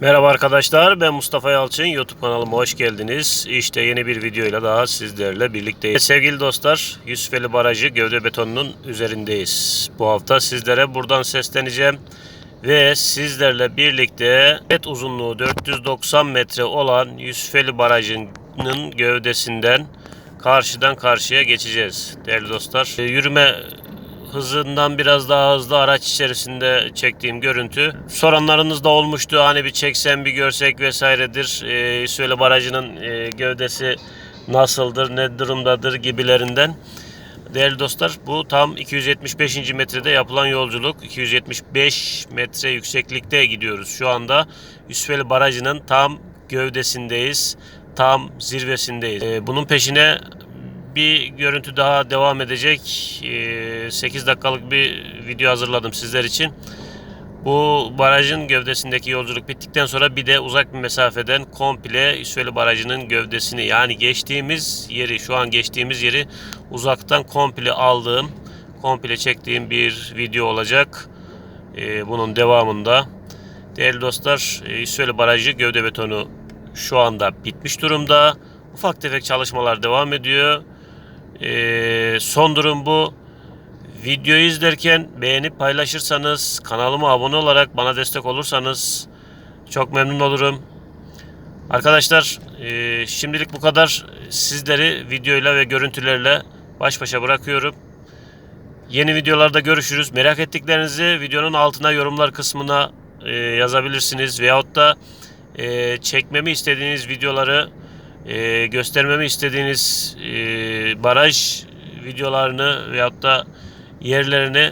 Merhaba arkadaşlar ben Mustafa Yalçın YouTube kanalıma hoş geldiniz. İşte yeni bir videoyla daha sizlerle birlikteyiz. Sevgili dostlar Yusufeli Barajı gövde betonunun üzerindeyiz. Bu hafta sizlere buradan sesleneceğim. Ve sizlerle birlikte et uzunluğu 490 metre olan Yusufeli Barajı'nın gövdesinden karşıdan karşıya geçeceğiz. Değerli dostlar e, yürüme hızından biraz daha hızlı araç içerisinde çektiğim görüntü. Soranlarınız da olmuştu. Hani bir çeksem bir görsek vesairedir. Ee, Söyle Barajı'nın e, gövdesi nasıldır, ne durumdadır gibilerinden. Değerli dostlar bu tam 275. metrede yapılan yolculuk. 275 metre yükseklikte gidiyoruz. Şu anda Yusufeli Barajı'nın tam gövdesindeyiz. Tam zirvesindeyiz. Ee, bunun peşine bir görüntü daha devam edecek. Ee, 8 dakikalık bir video hazırladım sizler için. Bu barajın gövdesindeki yolculuk bittikten sonra bir de uzak bir mesafeden komple İsveli Barajı'nın gövdesini yani geçtiğimiz yeri şu an geçtiğimiz yeri uzaktan komple aldığım komple çektiğim bir video olacak. Ee, bunun devamında değerli dostlar e, İsveli Barajı gövde betonu şu anda bitmiş durumda. Ufak tefek çalışmalar devam ediyor. Ee, son durum bu. Videoyu izlerken beğenip paylaşırsanız, kanalıma abone olarak bana destek olursanız çok memnun olurum. Arkadaşlar e, şimdilik bu kadar. Sizleri videoyla ve görüntülerle baş başa bırakıyorum. Yeni videolarda görüşürüz. Merak ettiklerinizi videonun altına yorumlar kısmına e, yazabilirsiniz. Veyahut da e, çekmemi istediğiniz videoları e, göstermemi istediğiniz e, baraj videolarını veyahut da yerlerini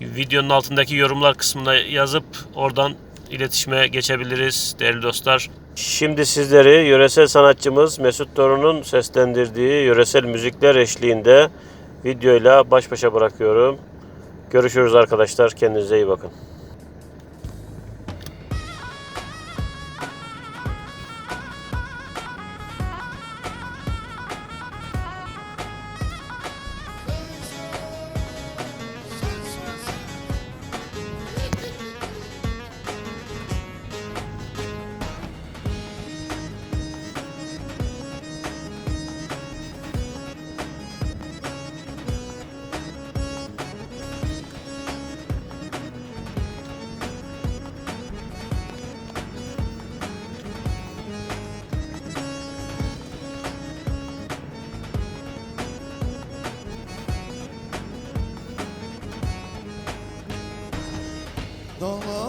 videonun altındaki yorumlar kısmına yazıp oradan iletişime geçebiliriz değerli dostlar. Şimdi sizleri yöresel sanatçımız Mesut Torun'un seslendirdiği yöresel müzikler eşliğinde videoyla baş başa bırakıyorum. Görüşürüz arkadaşlar. Kendinize iyi bakın. Dağlarda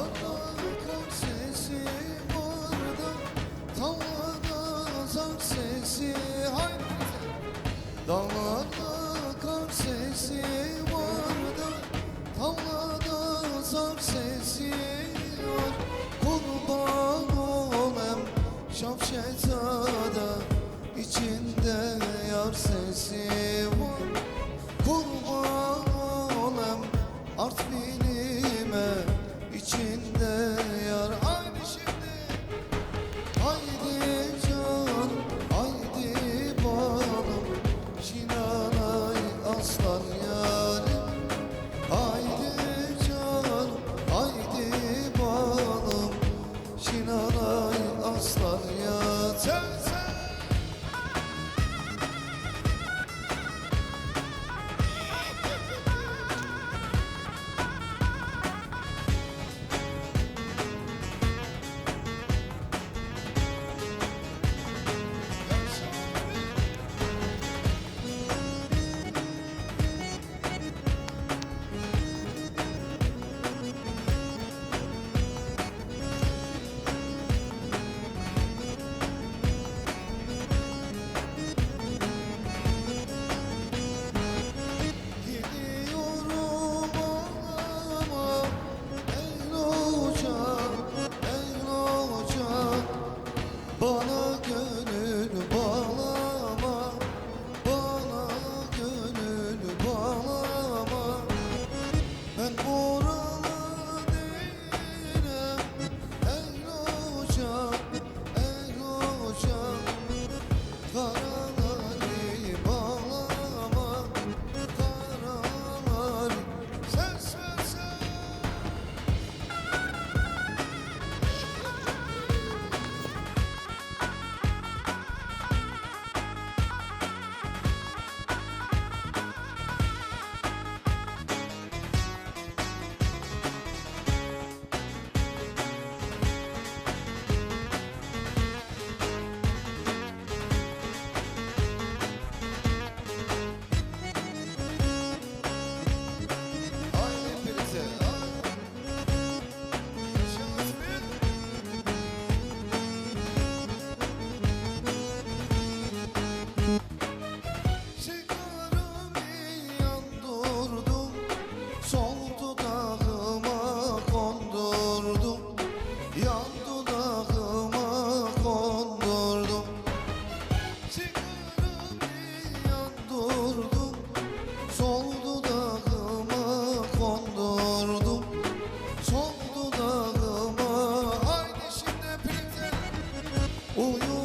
Uyur